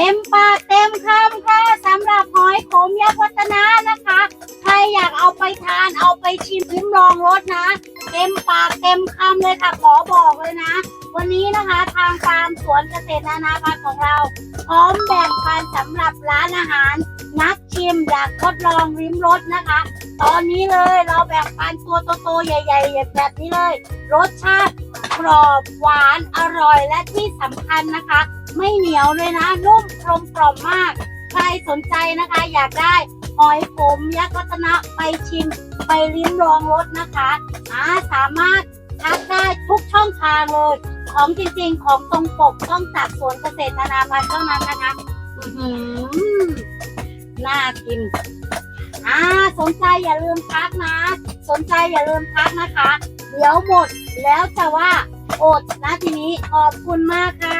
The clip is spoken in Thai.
เต็มปากเต็มคำค่ะสำหรับหอยขมยักษ์วัฒนะนะคะ ใครอยากเอาไปทานเอาไปชิมลิ้มลองรสนะ เต็มปากเต็มคำเลยค่ะขอบอกเลยนะ วันนี้นะคะทางฟาร์มสวนเกษตรนานาพันธุ์ของเรา พร้อมแบ่งปันสำหรับร้านอาหาร นักชิมอยากทดลองริมรสนะคะ ตอนนี้เลยเราแบ่งปันตัวโตๆใหญ่ๆแบบนี้เลย รสชาติกรอบหวานอร่อยและที่สำคัญนะคะ ไม่เหนียวเลยนะ นุ่มกลมกล่อมมาก ใครสนใจนะคะ อยากได้หอยขมยักษ์รัตนะไปชิม ไปลิ้มลองรสนะคะอ่าสามารถทักได้ทุกช่องทางเลย ของจริงๆ ของตรงปกต้องจากสวนเกษตรนานาพันธุ์เท่านั้นนะคะอื้อหือน่ากินอ่าสนใจอย่าลืมทักนะ สนใจอย่าลืมทักนะคะ เดี๋ยวหมดแล้วจะว่าอดนะทีนี้ขอบคุณมากค่ะ